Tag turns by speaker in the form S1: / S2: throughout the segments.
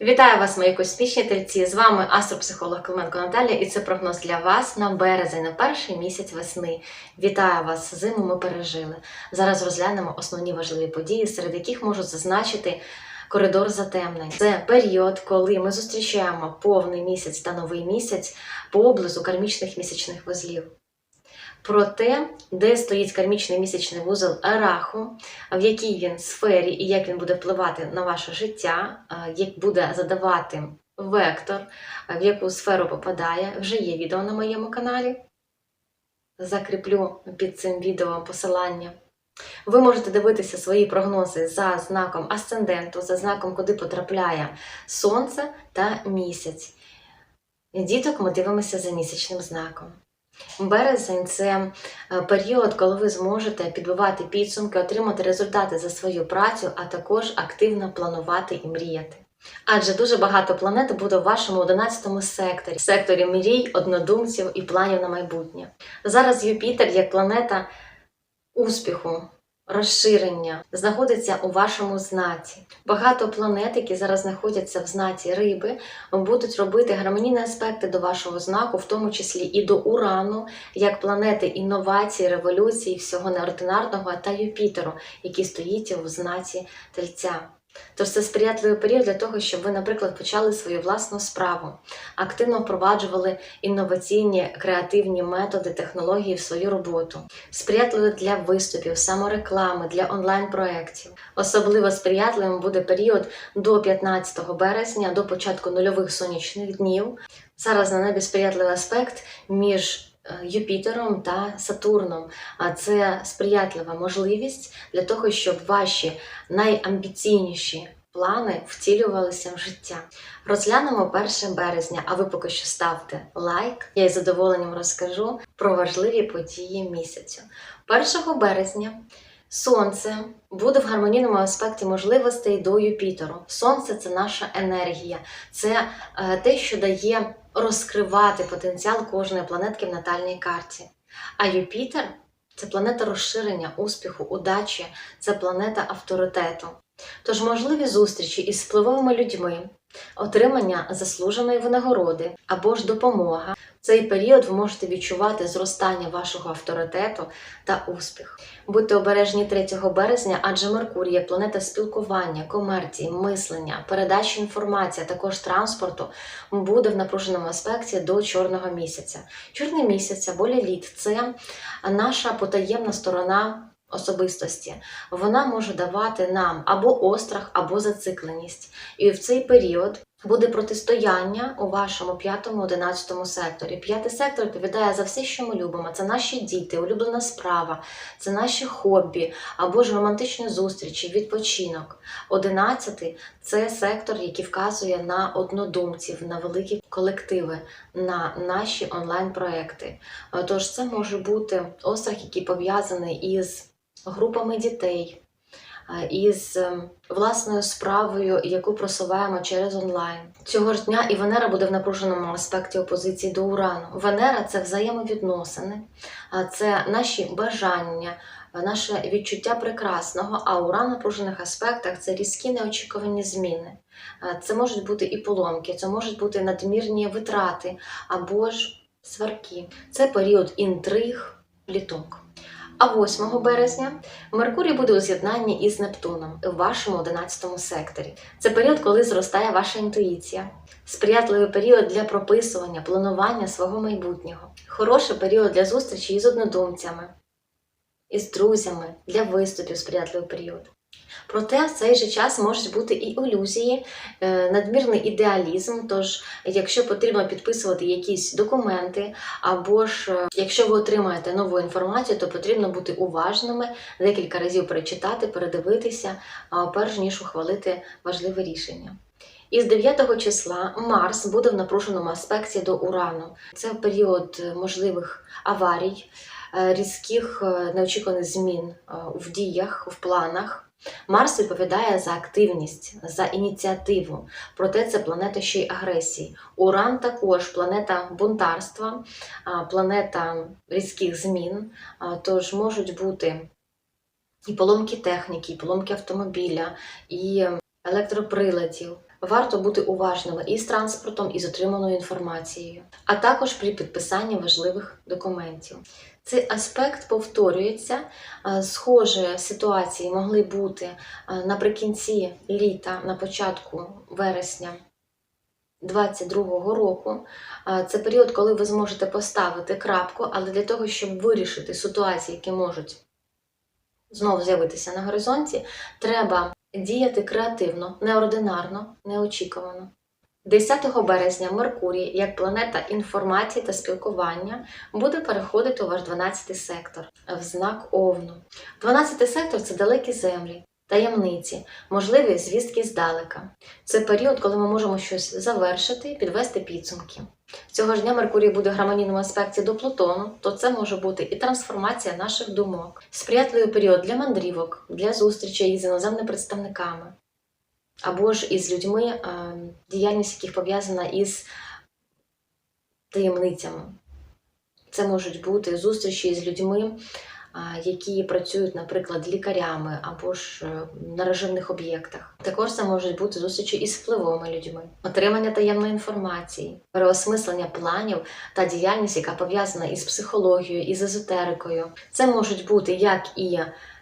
S1: Вітаю вас, мої космічні тельці! З вами астропсихолог Клименко Наталія, і це прогноз для вас на березень, на перший місяць весни. Вітаю вас! Зиму ми пережили. Зараз розглянемо основні важливі події, серед яких можуть зазначити коридор затемнень. Це період, коли ми зустрічаємо повний місяць та новий місяць поблизу кармічних місячних вузлів. Про те, де стоїть кармічний місячний вузол Ераху, в якій він сфері і як він буде впливати на ваше життя, е, як буде задавати вектор, е, в яку сферу попадає, вже є відео на моєму каналі. Закріплю під цим відео посилання. Ви можете дивитися свої прогнози за знаком асценденту, за знаком, куди потрапляє сонце та місяць. Діток ми дивимося за місячним знаком. Березень це е, період, коли ви зможете підбивати підсумки, отримати результати за свою працю, а також активно планувати і мріяти. Адже дуже багато планет буде в вашому 11 секторі, секторі мрій, однодумців і планів на майбутнє. Зараз Юпітер, як планета успіху, розширення, знаходиться у вашому знаці. Багато планет, які зараз знаходяться в знаці риби, будуть робити гармонійні аспекти до вашого знаку, в тому числі і до Урану, як планети інновацій, революції, всього неординарного та Юпітеру, який стоїть у знаці Тельця. Тож це сприятливий період для того, щоб ви, наприклад, почали свою власну справу, активно впроваджували інноваційні креативні методи, технології в свою роботу, сприятливий для виступів, самореклами, для онлайн-проєктів. Особливо сприятливим буде період до 15 березня, до початку нульових сонячних днів. Зараз на небі сприятливий аспект між Юпітером та Сатурном. А це сприятлива можливість для того, щоб ваші найамбіційніші плани втілювалися в життя. Розглянемо 1 березня, а ви поки що ставте лайк. Я із задоволенням розкажу про важливі події місяцю. 1 березня Сонце буде в гармонійному аспекті можливостей до Юпітеру. Сонце це наша енергія, це е, те, що дає розкривати потенціал кожної планетки в натальній карті. А Юпітер це планета розширення, успіху, удачі, це планета авторитету. Тож можливі зустрічі із впливовими людьми, отримання заслуженої винагороди або ж допомога. В цей період ви можете відчувати зростання вашого авторитету та успіх. Будьте обережні 3 березня, адже Меркурій як планета спілкування, комерції, мислення, передачі інформації, а також транспорту буде в напруженому аспекті до чорного місяця. Чорний місяць або ліліт це наша потаємна сторона. Особистості вона може давати нам або острах, або зацикленість. І в цей період буде протистояння у вашому п'ятому, одинадцятому секторі. П'ятий сектор відповідає за все, що ми любимо. Це наші діти, улюблена справа, це наші хобі або ж романтичні зустрічі, відпочинок. Одинадцятий це сектор, який вказує на однодумців, на великі колективи, на наші онлайн-проекти. Тож це може бути острах, який пов'язаний із групами дітей, із е, власною справою, яку просуваємо через онлайн. Цього ж дня і Венера буде в напруженому аспекті опозиції до Урану. Венера це взаємовідносини, це наші бажання, е, наше відчуття прекрасного, а в напружених аспектах це різкі неочікувані зміни. Це можуть бути і поломки, це можуть бути надмірні витрати або ж сварки. Це період інтриг, пліток. А 8 березня Меркурій буде у з'єднанні із Нептуном в вашому 11 секторі. Це період, коли зростає ваша інтуїція, сприятливий період для прописування, планування свого майбутнього, хороший період для зустрічі із однодумцями, із друзями, для виступів сприятливий період. Проте в цей же час можуть бути і ілюзії, е, надмірний ідеалізм. Тож, якщо потрібно підписувати якісь документи, або ж е, якщо ви отримаєте нову інформацію, то потрібно бути уважними, декілька разів перечитати, передивитися, перш ніж ухвалити важливе рішення. Із 9 числа Марс буде в напруженому аспекті до Урану. Це період е, можливих аварій, різких неочікуваних змін в діях, в планах. Марс відповідає за активність, за ініціативу, проте це планета ще й агресії. Уран також планета бунтарства, планета різких змін, тож можуть бути і поломки техніки, і поломки автомобіля, і електроприладів. Варто бути уважними і з транспортом, і з отриманою інформацією, а також при підписанні важливих документів. Цей аспект повторюється. Е, Схожі ситуації могли бути е, наприкінці літа, на початку вересня 2022 року. Е, Це період, коли ви зможете поставити крапку, але для того, щоб вирішити ситуації, які можуть знову з'явитися на горизонті, треба діяти креативно, неординарно, неочікувано. 10 березня Меркурій, як планета інформації та спілкування, буде переходити у ваш 12 сектор в знак Овну. 12 сектор це далекі землі, таємниці, можливі звістки здалека. Це період, коли ми можемо щось завершити підвести підсумки. Цього ж дня Меркурій буде в гармонійному аспекті до Плутону, то це може бути і трансформація наших думок, сприятливий період для мандрівок, для зустрічей із іноземними представниками, або ж із людьми, е, діяльність яких пов'язана із таємницями. Це можуть бути зустрічі з людьми, які працюють, наприклад, лікарями або ж е, на режимних об'єктах. Також це можуть бути зустрічі із впливовими людьми, отримання таємної інформації, переосмислення планів та діяльність, яка пов'язана із психологією, із езотерикою. Це можуть бути як і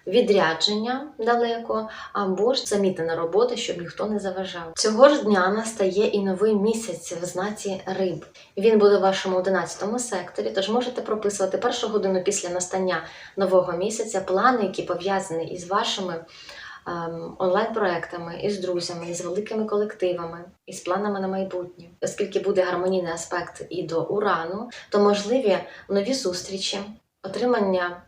S1: відрядження далеко, або ж замітена робота, щоб ніхто не заважав. Цього ж дня настає і новий місяць в знаці риб. Він буде в вашому 11 секторі, тож можете прописувати першу годину після настання нового місяця плани, які пов'язані із вашими ем, онлайн-проектами, із друзями, із великими колективами, із планами на майбутнє. Оскільки буде гармонійний аспект і до урану, то можливі нові зустрічі, отримання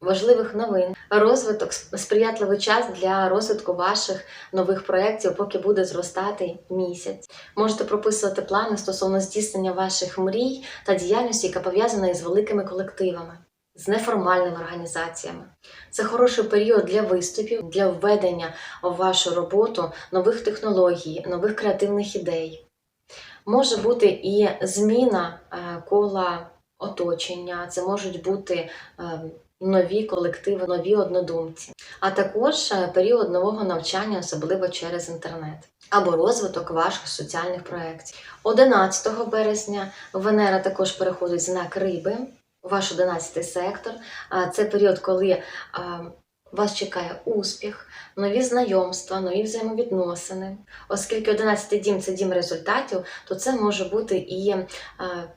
S1: важливих новин, розвиток, сприятливий час для розвитку ваших нових проєктів, поки буде зростати місяць. Можете прописувати плани стосовно здійснення ваших мрій та діяльності, яка пов'язана із великими колективами, з неформальними організаціями. Це хороший період для виступів, для введення в вашу роботу нових технологій, нових креативних ідей. Може бути і зміна е, кола оточення, це можуть бути е, нові колективи, нові однодумці, а також е, період нового навчання, особливо через інтернет, або розвиток ваших соціальних проєктів. 11 березня Венера також переходить знак риби, ваш 11 сектор. Це період, коли вас чекає успіх, нові знайомства, нові взаємовідносини. Оскільки 11 дім це дім результатів, то це може бути і е,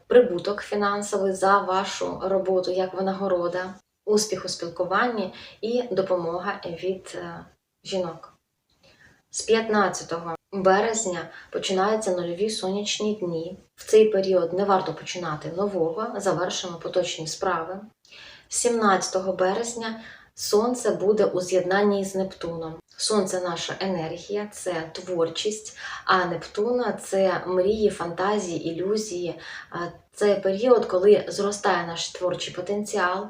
S1: прибуток фінансовий за вашу роботу як винагорода, успіх у спілкуванні і допомога від е, жінок. З 15 березня починаються нульові сонячні дні. В цей період не варто починати нового, завершимо поточні справи. 17 березня Сонце буде у з'єднанні з Нептуном. Сонце наша енергія, це творчість, а Нептуна це мрії, фантазії, ілюзії. Це період, коли зростає наш творчий потенціал,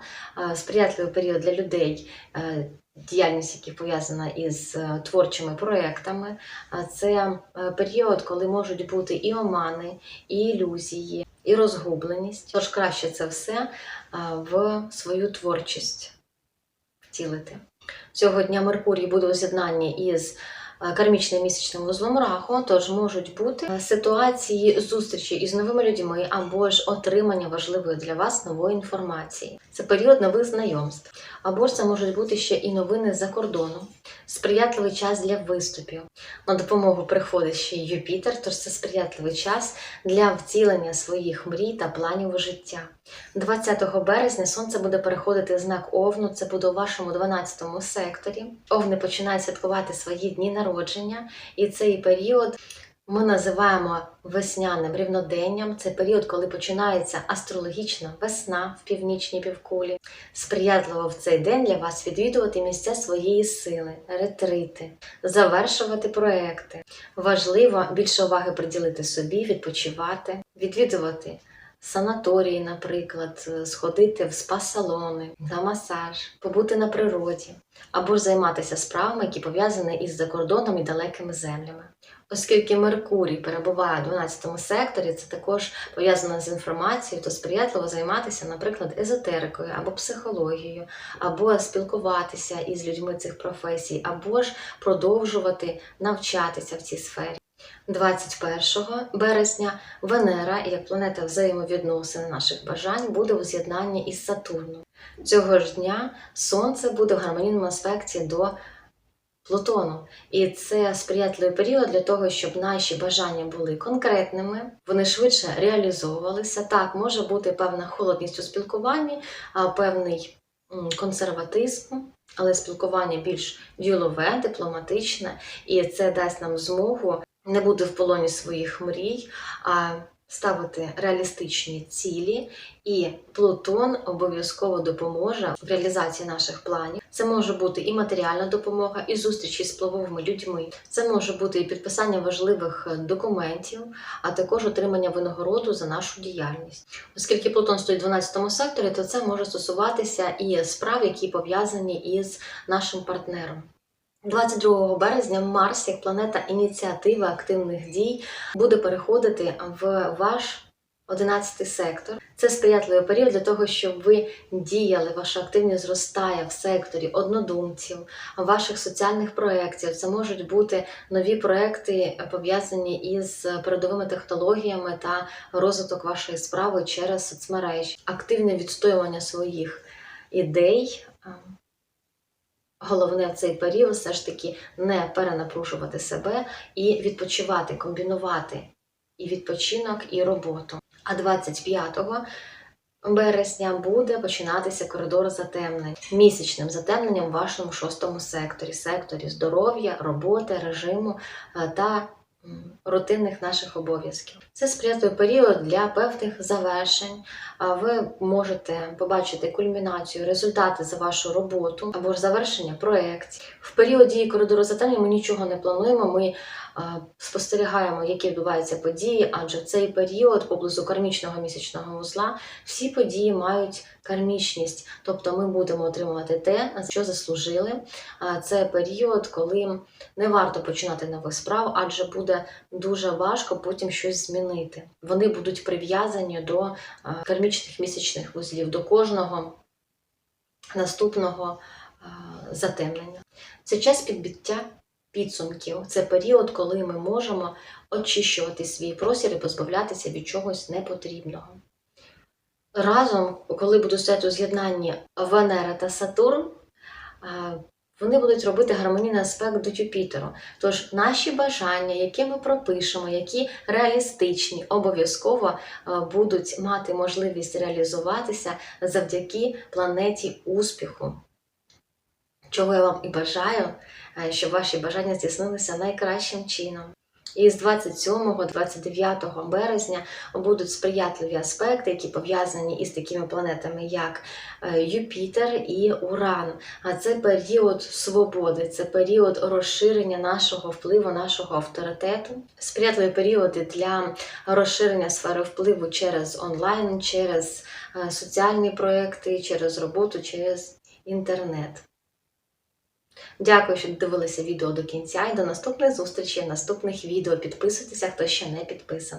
S1: сприятливий період для людей, е, діяльність, яка пов'язана із е, творчими проектами. Це е, період, коли можуть бути і омани, і ілюзії, і розгубленість. Тож краще це все в свою творчість втілити. Цього дня Меркурій буде у з'єднанні із е, кармічним місячним вузлом раху, тож можуть бути е, ситуації зустрічі із новими людьми або ж отримання важливої для вас нової інформації. Це період нових знайомств, або ж це можуть бути ще і новини з-за кордону, сприятливий час для виступів. На допомогу приходить ще й Юпітер, тож це сприятливий час для втілення своїх мрій та планів у життя. 20 березня сонце буде переходити знак Овну, це буде у вашому 12 секторі. Овни починають святкувати свої дні народження, і цей період ми називаємо весняним рівноденням. Це період, коли починається астрологічна весна в північній півкулі. Сприятливо в цей день для вас відвідувати місця своєї сили, ретрити, завершувати проекти. Важливо більше уваги приділити собі, відпочивати, відвідувати санаторії, наприклад, е, сходити в спа-салони, на масаж, побути на природі, або ж займатися справами, які пов'язані із закордоном і далекими землями. Оскільки Меркурій перебуває у 12 секторі, це також пов'язано з інформацією, то сприятливо займатися, наприклад, езотерикою або психологією, або спілкуватися із людьми цих професій, або ж продовжувати навчатися в цій сфері. 21 березня Венера, як планета взаємовідносин наших бажань, буде у з'єднанні із Сатурном. Цього ж дня Сонце буде в гармонійному аспекті до Плутону. І це сприятливий період для того, щоб наші бажання були конкретними, вони швидше реалізовувалися. Так, може бути певна холодність у спілкуванні, а певний консерватизм, але спілкування більш ділове, дипломатичне, і це дасть нам змогу не бути в полоні своїх мрій, а ставити реалістичні цілі, і Плутон обов'язково допоможе в реалізації наших планів. Це може бути і матеріальна допомога, і зустрічі з впливовими людьми. Це може бути і підписання важливих документів, а також отримання винагороду за нашу діяльність. Оскільки Плутон стоїть в 12 секторі, то це може стосуватися і справ, які пов'язані із нашим партнером. 22 березня Марс, як планета ініціативи активних дій, буде переходити в ваш 11 сектор. Це сприятливий період для того, щоб ви діяли, ваша активність зростає в секторі однодумців, ваших соціальних проєктів. Це можуть бути нові проекти, пов'язані із передовими технологіями та розвиток вашої справи через соцмережі, активне відстоювання своїх ідей. Головне в цей період все ж таки не перенапружувати себе і відпочивати, комбінувати і відпочинок, і роботу. А 25 березня буде починатися коридор затемнень місячним затемненням в вашому шостому секторі, секторі здоров'я, роботи, режиму е, та рутинних наших обов'язків. Це сприятливий період для певних завершень. Ви можете побачити кульмінацію, результати за вашу роботу або ж завершення проєктів. В період дії коридору затемнення ми нічого не плануємо. Ми спостерігаємо, які відбуваються події, адже в цей період поблизу кармічного місячного вузла всі події мають кармічність, тобто ми будемо отримувати те, що заслужили. Це період, коли не варто починати нових справ, адже буде дуже важко потім щось змінити. Вони будуть прив'язані до кармічних місячних вузлів, до кожного наступного затемнення. Це час підбиття підсумків. Це період, коли ми можемо очищувати свій простір і позбавлятися від чогось непотрібного. Разом, коли будуть стояти у з'єднанні Венера та Сатурн, вони будуть робити гармонійний аспект до Юпітеру. Тож наші бажання, які ми пропишемо, які реалістичні, обов'язково будуть мати можливість реалізуватися завдяки планеті успіху. Чого я вам і бажаю, щоб ваші бажання здійснилися найкращим чином. І з 27-29 березня будуть сприятливі аспекти, які пов'язані із такими планетами, як е, Юпітер і Уран. А це період свободи, це період розширення нашого впливу, нашого авторитету, сприятливі періоди для розширення сфери впливу через онлайн, через е, соціальні проекти, через роботу, через інтернет. Дякую, що дивилися відео до кінця і до наступних зустрічей, наступних відео. Підписуйтеся, хто ще не підписаний.